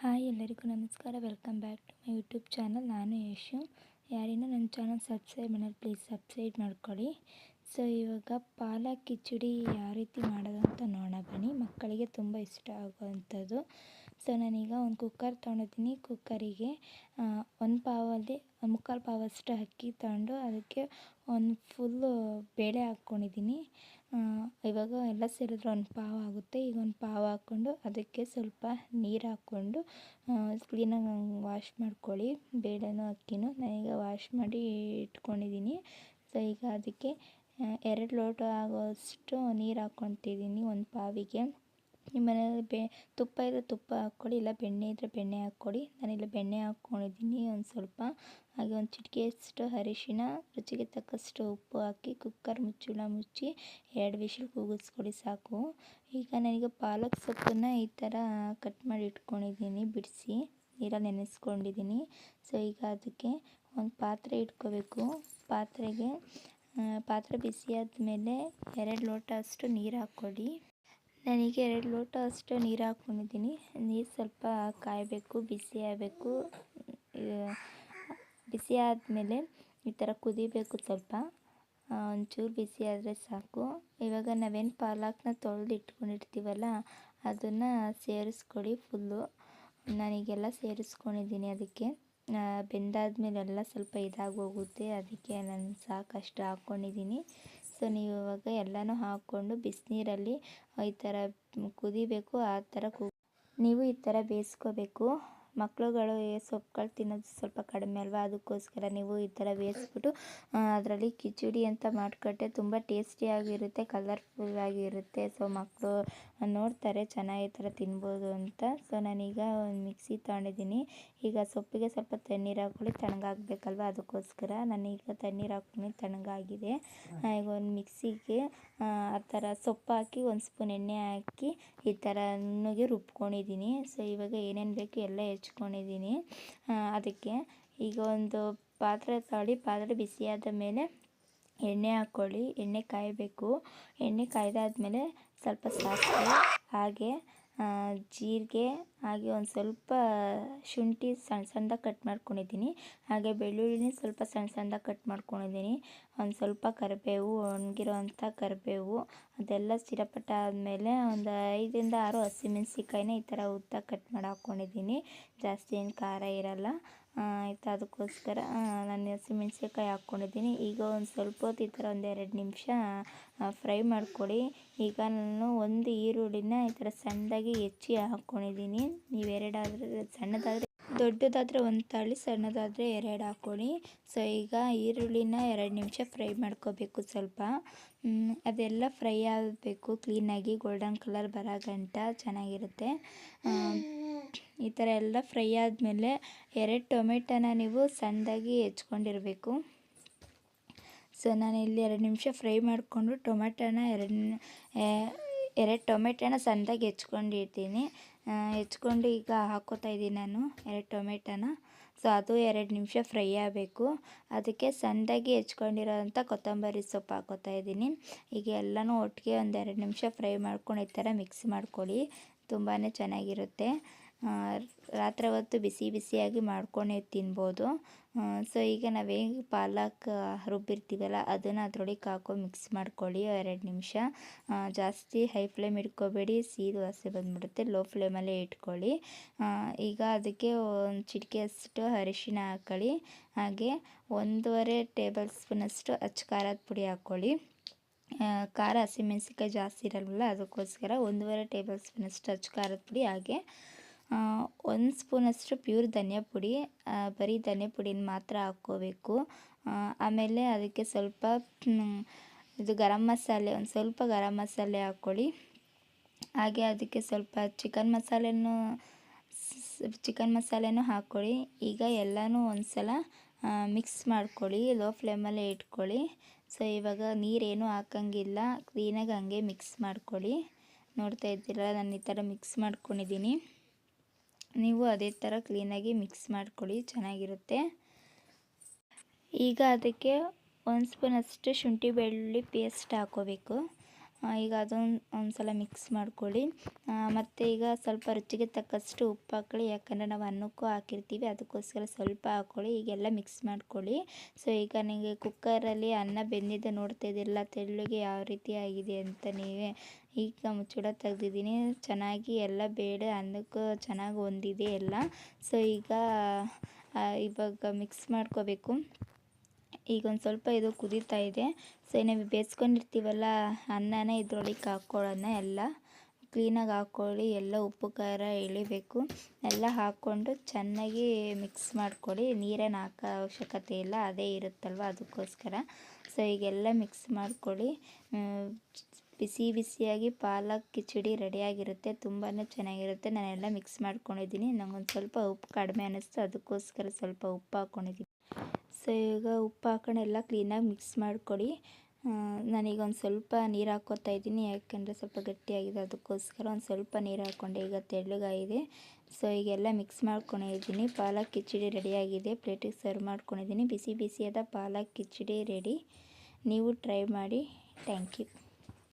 Hi ಎಲ್ಲರಿಗೂ ನಮಸ್ಕಾರ. Welcome back to my YouTube channel ನಾನು ಯಶು. ಯಾರಿನ ನನ್ನ ಚಾನಲ್ ಸಬ್ಸ್ಕ್ರೈಬ್ ಮಾಡೋದು ಪ್ಲೀಸ್ ಸಬ್ಸ್ಕ್ರೈಬ್ ಮಾಡ್ಕೊಳ್ಳಿ. ಸೊ ಇವಾಗ ಪಾಲಕ್ ಕಿಚಡಿ ಯಾವ ರೀತಿ ಮಾಡೋದು ಅಂತ ನೋಡೋಣ ಬನ್ನಿ. ಮಕ್ಕಳಿಗೆ ತುಂಬ ಇಷ್ಟ ಆಗುವಂಥದ್ದು. ಸೊ, ನಾನೀಗ ಒಂದು ಕುಕ್ಕರ್ ತೊಗೊಂಡಿದ್ದೀನಿ. ಕುಕ್ಕರಿಗೆ ಒಂದು ಪಾವಲ್ಲಿ ಮುಕ್ಕಾಲು ಪಾವಷ್ಟು ಅಕ್ಕಿ ತೊಗೊಂಡು ಅದಕ್ಕೆ ಒಂದು ಫುಲ್ಲು ಬೇಳೆ ಹಾಕ್ಕೊಂಡಿದ್ದೀನಿ. ಇವಾಗ ಎಲ್ಲ ಸೇರಿದ್ರೆ ಒಂದು ಪಾವು ಆಗುತ್ತೆ. ಈಗ ಒಂದು ಪಾವು ಹಾಕ್ಕೊಂಡು ಅದಕ್ಕೆ ಸ್ವಲ್ಪ ನೀರು ಹಾಕ್ಕೊಂಡು ಕ್ಲೀನಾಗಿ ವಾಶ್ ಮಾಡ್ಕೊಳ್ಳಿ. ಬೇಳೆನೂ, ಅಕ್ಕಿನೂ ನಾನೀಗ ವಾಶ್ ಮಾಡಿ ಇಟ್ಕೊಂಡಿದ್ದೀನಿ. ಸೊ, ಈಗ ಅದಕ್ಕೆ ಎರಡು ಲೋಟ ಆಗೋಷ್ಟು ನೀರು ಹಾಕ್ಕೊತಿದ್ದೀನಿ ಒಂದು ಪಾವಿಗೆ. ನಿಮ್ಮ ಮನೆಯಲ್ಲಿ ಬೆ, ತುಪ್ಪ ಇದ್ದರೆ ತುಪ್ಪ ಹಾಕ್ಕೊಡಿ, ಇಲ್ಲ ಬೆಣ್ಣೆ ಇದ್ದರೆ ಬೆಣ್ಣೆ ಹಾಕ್ಕೊಳ್ಳಿ ನಾನಿಲ್ಲ ಬೆಣ್ಣೆ ಹಾಕ್ಕೊಂಡಿದ್ದೀನಿ, ಒಂದು ಸ್ವಲ್ಪ. ಹಾಗೆ ಒಂದು ಚಿಟಿಕೆಯಷ್ಟು ಅರಿಶಿನ ರುಚಿಗೆ ತಕ್ಕಷ್ಟು ಉಪ್ಪು ಹಾಕಿ, ಕುಕ್ಕರ್ ಮುಚ್ಚಳ ಮುಚ್ಚಿ, ಎರಡು ವಿಷಲ್ ಕೂಗಿಸ್ಕೊಡಿ ಸಾಕು. ಈಗ ನನಗೆ ಪಾಲಕ್ ಸೊಪ್ಪನ್ನು ಈ ಥರ ಕಟ್ ಮಾಡಿ ಇಟ್ಕೊಂಡಿದ್ದೀನಿ, ಬಿಡಿಸಿ. ನೀರಲ್ಲಿ ನೆನೆಸ್ಕೊಂಡಿದ್ದೀನಿ. ಸೊ, ಈಗ ಅದಕ್ಕೆ ಒಂದು ಪಾತ್ರೆ ಇಟ್ಕೋಬೇಕು. ಪಾತ್ರೆಗೆ ಪಾತ್ರೆ ಬಿಸಿ ಆದಮೇಲೆ ಎರಡು ಲೋಟ ಅಷ್ಟು ನೀರು ಹಾಕ್ಕೊಳ್ಳಿ ನನಗೆ ಎರಡು ಲೋಟ ಅಷ್ಟು ನೀರು ಹಾಕ್ಕೊಂಡಿದ್ದೀನಿ. ನೀರು ಸ್ವಲ್ಪ ಕಾಯಬೇಕು, ಬಿಸಿ ಆಗಬೇಕು. ಬಿಸಿ ಆದಮೇಲೆ ಈ ಥರ ಕುದಿಬೇಕು ಸ್ವಲ್ಪ. ಒಂಚೂರು ಬಿಸಿ ಆದರೆ ಸಾಕು. ಇವಾಗ ನಾವೇನು ಪಾಲಕ್ನ ತೊಳೆದು ಇಟ್ಕೊಂಡಿರ್ತೀವಲ್ಲ ಅದನ್ನು ಸೇರಿಸ್ಕೊಳ್ಳಿ ಫುಲ್ಲು. ನಾನೀಗೆಲ್ಲ ಸೇರಿಸ್ಕೊಂಡಿದ್ದೀನಿ ಅದಕ್ಕೆ. ಬೆಂದಾದ್ಮೇಲೆಲ್ಲ ಸ್ವಲ್ಪ ಇದಾಗಿ ಹೋಗುತ್ತೆ ಅದಕ್ಕೆ ನಾನು ಸಾಕಷ್ಟು ಹಾಕ್ಕೊಂಡಿದ್ದೀನಿ. ಸೊ ನೀವು ಇವಾಗ ಎಲ್ಲನೂ ಹಾಕ್ಕೊಂಡು ಬಿಸಿನೀರಲ್ಲಿ ಈ ಥರ ಕುದಿಬೇಕು, ಆ ಥರ ಕು, ನೀವು ಈ ಥರ ಬೇಯಿಸ್ಕೋಬೇಕು. ಮಕ್ಕಳುಗಳು ಸೊಪ್ಪುಗಳು ತಿನ್ನೋದು ಸ್ವಲ್ಪ ಕಡಿಮೆ ಅಲ್ವಾ? ಅದಕ್ಕೋಸ್ಕರ ನೀವು ಈ ಥರ ಬೇಯಿಸ್ಬಿಟ್ಟು ಅದರಲ್ಲಿ ಕಿಚಡಿ ಅಂತ ಮಾಡಿಕೊಟ್ಟೆ ತುಂಬ ಟೇಸ್ಟಿಯಾಗಿರುತ್ತೆ ಕಲರ್ಫುಲ್ ಆಗಿರುತ್ತೆ ಸೊ ಮಕ್ಕಳು ನೋಡ್ತಾರೆ ಚೆನ್ನಾಗಿ ಈ ಥರ ತಿನ್ಬೋದು ಅಂತ. ಸೊ, ನಾನೀಗ ಒಂದು ಮಿಕ್ಸಿ ತೊಗೊಂಡಿದ್ದೀನಿ. ಈಗ ಸೊಪ್ಪಿಗೆ ಸ್ವಲ್ಪ ತಣ್ಣೀರು ಹಾಕೊಳ್ಳಿ ತಣ್ಣಗಾಗಬೇಕಲ್ವ? ಅದಕ್ಕೋಸ್ಕರ ನಾನೀಗ ತಣ್ಣೀರು ಹಾಕೊಂಡು ತಣ್ಣಗಾಗಿದೆ. ಈಗ ಒಂದು ಮಿಕ್ಸಿಗೆ, ಆ ಥರ ಸೊಪ್ಪು ಹಾಕಿ ಒಂದು ಸ್ಪೂನ್ ಎಣ್ಣೆ ಹಾಕಿ ಈ ಥರ ರುಬ್ಕೊಂಡಿದ್ದೀನಿ. ಸೊ, ಇವಾಗ ಏನೇನು ಬೇಕು ಎಲ್ಲ ಹೆಚ್ಕೊಂಡಿದ್ದೀನಿ ಅದಕ್ಕೆ ಈಗ ಒಂದು ಪಾತ್ರೆ ತಗೊಳ್ಳಿ ಪಾತ್ರೆ ಬಿಸಿಯಾದ ಮೇಲೆ ಎಣ್ಣೆ ಹಾಕ್ಕೊಳ್ಳಿ. ಎಣ್ಣೆ ಕಾಯಬೇಕು. ಎಣ್ಣೆ ಕಾಯ್ದಾದ್ಮೇಲೆ ಸ್ವಲ್ಪ ಸಾಸಿವೆ, ಹಾಗೆ ಜೀರಿಗೆ ಹಾಗೆ ಒಂದು ಸ್ವಲ್ಪ ಶುಂಠಿ ಸಣ್ಣ ಸಣ್ಣದಾಗಿ ಕಟ್ ಮಾಡ್ಕೊಂಡಿದ್ದೀನಿ. ಹಾಗೆ ಬೆಳ್ಳುಳ್ಳಿನ ಸ್ವಲ್ಪ ಸಣ್ಣ ಸಣ್ಣದಾಗಿ ಕಟ್ ಮಾಡ್ಕೊಂಡಿದ್ದೀನಿ. ಒಂದು ಸ್ವಲ್ಪ ಕರಿಬೇವು, ಒಣಗಿರೋವಂಥ ಕರಿಬೇವು, ಅದೆಲ್ಲ ಸಿರಪಟ್ಟ ಆದಮೇಲೆ ಒಂದು ಐದರಿಂದ ಆರು ಹಸಿಮೆಣ್ಸಿಕಾಯಿನ ಈ ಥರ ಉದ್ದ ಕಟ್ ಮಾಡಿ ಹಾಕ್ಕೊಂಡಿದ್ದೀನಿ ಜಾಸ್ತಿ ಏನು ಖಾರ ಇರಲ್ಲ. ಆಯಿತು? ಅದಕ್ಕೋಸ್ಕರ ನಾನು ಹಸಿಮೆಣ್ಸಿಕಾಯಿ ಹಾಕ್ಕೊಂಡಿದ್ದೀನಿ ಈಗ ಒಂದು ಸ್ವಲ್ಪ ಹೊತ್ತು ಈ ಥರ ಒಂದು ಎರಡು ನಿಮಿಷ ಫ್ರೈ ಮಾಡ್ಕೊಳ್ಳಿ ಈಗ ನಾನು ಒಂದು ಈರುಳ್ಳಿನ ಈ ಥರ ಸಣ್ಣದಾಗಿ ಹೆಚ್ಚಿ ಹಾಕ್ಕೊಂಡಿದ್ದೀನಿ ನೀವು ಎರಡಾದರೆ ಸಣ್ಣದಾದರೆ, ದೊಡ್ಡದಾದರೆ ಒಂದು ತಾಳಿ, ಸಣ್ಣದಾದರೆ ಎರಡು ಹಾಕ್ಕೊಳ್ಳಿ ಸೊ ಈಗ ಈರುಳ್ಳಿನ ಎರಡು ನಿಮಿಷ ಫ್ರೈ ಮಾಡ್ಕೋಬೇಕು ಸ್ವಲ್ಪ. ಅದೆಲ್ಲ ಫ್ರೈ ಆಗಬೇಕು. ಕ್ಲೀನಾಗಿ ಗೋಲ್ಡನ್ ಕಲರ್ ಬರೋ ಗಂಟ ಚೆನ್ನಾಗಿರುತ್ತೆ. ಈ ಥರ ಎಲ್ಲ ಫ್ರೈ ಆದಮೇಲೆ ಎರಡು ಟೊಮೆಟೊನ ನೀವು ಸಣ್ಣದಾಗಿ ಹೆಚ್ಕೊಂಡಿರಬೇಕು. ಸೊ ನಾನು ಇಲ್ಲಿ ಎರಡು ನಿಮಿಷ ಫ್ರೈ ಮಾಡಿಕೊಂಡು ಟೊಮೆಟೊನ ಎರಡು ಎರಡು ಟೊಮೆಟೊನ ಸಣ್ಣದಾಗಿ ಹೆಚ್ಕೊಂಡಿರ್ತೀನಿ. ಹೆಚ್ಕೊಂಡು ಈಗ ಹಾಕೋತಾ ಇದ್ದೀನಿ ನಾನು ಎರಡು ಟೊಮೆಟೊನ. ಸೊ, ಅದು ಎರಡು ನಿಮಿಷ ಫ್ರೈ ಆಗಬೇಕು. ಅದಕ್ಕೆ ಸಣ್ಣದಾಗಿ ಹೆಚ್ಕೊಂಡಿರೋಂಥ ಕೊತ್ತಂಬರಿ ಸೊಪ್ಪು ಹಾಕೋತಾ ಇದ್ದೀನಿ. ಈಗ ಎಲ್ಲನೂ ಒಟ್ಟಿಗೆ ಒಂದು ಎರಡು ನಿಮಿಷ ಫ್ರೈ ಮಾಡ್ಕೊಂಡು ಈ ಥರ ಮಿಕ್ಸ್ ಮಾಡ್ಕೊಳ್ಳಿ. ತುಂಬಾ ಚೆನ್ನಾಗಿರುತ್ತೆ. ರಾತ್ರಿ ಹೊತ್ತು ಬಿಸಿ ಬಿಸಿಯಾಗಿ ಮಾಡ್ಕೊಂಡೇ ತಿನ್ಬೋದು. ಸೊ ಈಗ ನಾವೇನು ಪಾಲಕ್ ರುಬ್ಬಿರ್ತೀವಲ್ಲ, ಅದನ್ನು ಅದ್ರೊಳಗೆ ಹಾಕೋ ಮಿಕ್ಸ್ ಮಾಡ್ಕೊಳ್ಳಿ ಎರಡು ನಿಮಿಷ. ಜಾಸ್ತಿ ಹೈ ಫ್ಲೇಮ್ ಇಟ್ಕೋಬೇಡಿ, ಸೀದು ವಾಸನೆ ಬಂದುಬಿಡುತ್ತೆ ಲೋ ಫ್ಲೇಮಲ್ಲೇ ಇಟ್ಕೊಳ್ಳಿ. ಈಗ ಅದಕ್ಕೆ ಒಂದು ಚಿಟಿಕೆಯಷ್ಟು ಅರಿಶಿನ ಹಾಕೊಳ್ಳಿ, ಹಾಗೆ ಒಂದೂವರೆ ಟೇಬಲ್ ಸ್ಪೂನಷ್ಟು ಅಚ್ಚ ಖಾರದ ಪುಡಿ ಹಾಕ್ಕೊಳ್ಳಿ ಖಾರ ಹಸಿಮೆಣ್ಸಿನ್ಕಾಯಿ ಜಾಸ್ತಿ ಇರಲ್ವಲ್ಲ, ಅದಕ್ಕೋಸ್ಕರ ಒಂದೂವರೆ ಟೇಬಲ್ ಸ್ಪೂನಷ್ಟು ಅಚ್ಚ ಖಾರದ ಪುಡಿ ಹಾಗೆ ಒಂದು ಸ್ಪೂನಷ್ಟು ಪ್ಯೂರ್ ಧನಿಯಾ ಪುಡಿ ಬರೀ ಧನಿಯಾ ಪುಡಿನ ಮಾತ್ರ ಹಾಕ್ಕೋಬೇಕು. ಆಮೇಲೆ ಅದಕ್ಕೆ ಸ್ವಲ್ಪ ಇದು ಗರಂ ಮಸಾಲೆ, ಒಂದು ಸ್ವಲ್ಪ ಗರಂ ಮಸಾಲೆ ಹಾಕ್ಕೊಳ್ಳಿ. ಹಾಗೆ ಅದಕ್ಕೆ ಸ್ವಲ್ಪ ಚಿಕನ್ ಮಸಾಲೆನೂ ಚಿಕನ್ ಮಸಾಲೆನೂ ಹಾಕ್ಕೊಳ್ಳಿ. ಈಗ ಎಲ್ಲನೂ ಒಂದು ಸಲ ಮಿಕ್ಸ್ ಮಾಡ್ಕೊಳ್ಳಿ ಲೋ ಫ್ಲೇಮಲ್ಲೇ ಇಟ್ಕೊಳ್ಳಿ. ಸೊ ಇವಾಗ ನೀರೇನು ಹಾಕಂಗಿಲ್ಲ, ಕ್ಲೀನಾಗಿ ಹಂಗೆ ಮಿಕ್ಸ್ ಮಾಡ್ಕೊಳ್ಳಿ. ನೋಡ್ತಾ ಇದ್ದೀರ? ನಾನು ಈ ಥರ ಮಿಕ್ಸ್ ಮಾಡ್ಕೊಂಡಿದ್ದೀನಿ. ನೀವು ಅದೇ ಥರ ಕ್ಲೀನಾಗಿ ಮಿಕ್ಸ್ ಮಾಡ್ಕೊಳ್ಳಿ, ಚೆನ್ನಾಗಿರುತ್ತೆ. ಈಗ ಅದಕ್ಕೆ ಒಂದು ಸ್ಪೂನಷ್ಟು ಶುಂಠಿ ಬೆಳ್ಳುಳ್ಳಿ ಪೇಸ್ಟ್ ಹಾಕೋಬೇಕು. ಈಗ ಅದೊಂದು ಒಂದು ಸಲ ಮಿಕ್ಸ್ ಮಾಡ್ಕೊಳ್ಳಿ. ಮತ್ತು ಈಗ ಸ್ವಲ್ಪ ರುಚಿಗೆ ತಕ್ಕಷ್ಟು ಉಪ್ಪು ಹಾಕೊಳ್ಳಿ, ಯಾಕಂದರೆ ನಾವು ಅನ್ನಕ್ಕೂ ಹಾಕಿರ್ತೀವಿ, ಅದಕ್ಕೋಸ್ಕರ ಸ್ವಲ್ಪ ಹಾಕ್ಕೊಳ್ಳಿ ಈಗೆಲ್ಲ ಮಿಕ್ಸ್ ಮಾಡ್ಕೊಳ್ಳಿ. ಸೊ ಈಗ ನನಗೆ ಕುಕ್ಕರಲ್ಲಿ ಅನ್ನ ಬೆಂದಿದ್ದು ನೋಡ್ತಾ ಇದ್ದಿಲ್ಲ ತೆಳ್ಳಗೆ ಯಾವ ರೀತಿ ಆಗಿದೆ ಅಂತ ನೀವೇ ಈಗ ಮುಚ್ಚಳ ತೆಗ್ದಿದ್ದೀನಿ. ಚೆನ್ನಾಗಿ ಎಲ್ಲ ಬೇಳೆ ಅನ್ನಕ್ಕೂ ಚೆನ್ನಾಗಿ ಹೊಂದಿದೆ ಎಲ್ಲ. ಸೊ ಈಗ ಇವಾಗ ಮಿಕ್ಸ್ ಮಾಡ್ಕೋಬೇಕು. ಈಗ ಒಂದು ಸ್ವಲ್ಪ ಇದು ಕುದೀತಾ ಇದೆ. ಸೊ ನಾವು ಬೇಯಿಸ್ಕೊಂಡಿರ್ತೀವಲ್ಲ ಅನ್ನನ ಇದ್ರೊಳಗೆ ಹಾಕ್ಕೊಳ್ಳೋಣ ಎಲ್ಲ. ಕ್ಲೀನಾಗಿ ಹಾಕ್ಕೊಳ್ಳಿ ಎಲ್ಲ ಉಪ್ಪು, ಖಾರ ಎಳಿಬೇಕು ಎಲ್ಲ ಹಾಕ್ಕೊಂಡು ಚೆನ್ನಾಗಿ ಮಿಕ್ಸ್ ಮಾಡ್ಕೊಳ್ಳಿ. ನೀರೇನು ಹಾಕೋ ಅವಶ್ಯಕತೆ ಇಲ್ಲ, ಅದೇ ಇರುತ್ತಲ್ವ ಅದಕ್ಕೋಸ್ಕರ. ಸೊ ಈಗೆಲ್ಲ ಮಿಕ್ಸ್ ಮಾಡ್ಕೊಳ್ಳಿ. ಬಿಸಿ ಬಿಸಿಯಾಗಿ ಪಾಲಕ್ ಕಿಚಡಿ ರೆಡಿಯಾಗಿರುತ್ತೆ ತುಂಬಾ ಚೆನ್ನಾಗಿರುತ್ತೆ. ನಾನೆಲ್ಲ ಮಿಕ್ಸ್ ಮಾಡ್ಕೊಂಡಿದ್ದೀನಿ. ನಂಗೊಂದು ಸ್ವಲ್ಪ ಉಪ್ಪು ಕಡಿಮೆ ಅನ್ನಿಸ್ತು. ಅದಕ್ಕೋಸ್ಕರ ಸ್ವಲ್ಪ ಉಪ್ಪು ಹಾಕ್ಕೊಂಡಿದ್ದೀನಿ ಸೊ ಈಗ ಉಪ್ಪು ಹಾಕೊಂಡು ಎಲ್ಲ ಕ್ಲೀನಾಗಿ ಮಿಕ್ಸ್ ಮಾಡಿಕೊಡಿ. ನಾನೀಗ ಒಂದು ಸ್ವಲ್ಪ ನೀರು ಹಾಕೋತಾ ಇದ್ದೀನಿ. ಯಾಕೆಂದರೆ ಸ್ವಲ್ಪ ಗಟ್ಟಿಯಾಗಿದೆ. ಅದಕ್ಕೋಸ್ಕರ ಒಂದು ಸ್ವಲ್ಪ ನೀರು ಹಾಕ್ಕೊಂಡೆ. ಈಗ ತೆಳ್ಳಗಾಗಿದೆ. ಸೊ ಈಗೆಲ್ಲ ಮಿಕ್ಸ್ ಮಾಡ್ಕೊಂಡಿದ್ದೀನಿ. ಪಾಲಕ್ ಕಿಚಡಿ ರೆಡಿಯಾಗಿದೆ. ಪ್ಲೇಟಿಗೆ ಸರ್ವ್ ಮಾಡ್ಕೊಂಡಿದ್ದೀನಿ. ಬಿಸಿ ಬಿಸಿಯಾದ ಪಾಲಕ್ ಕಿಚಡಿ ರೆಡಿ ನೀವು ಟ್ರೈ ಮಾಡಿ. Thank you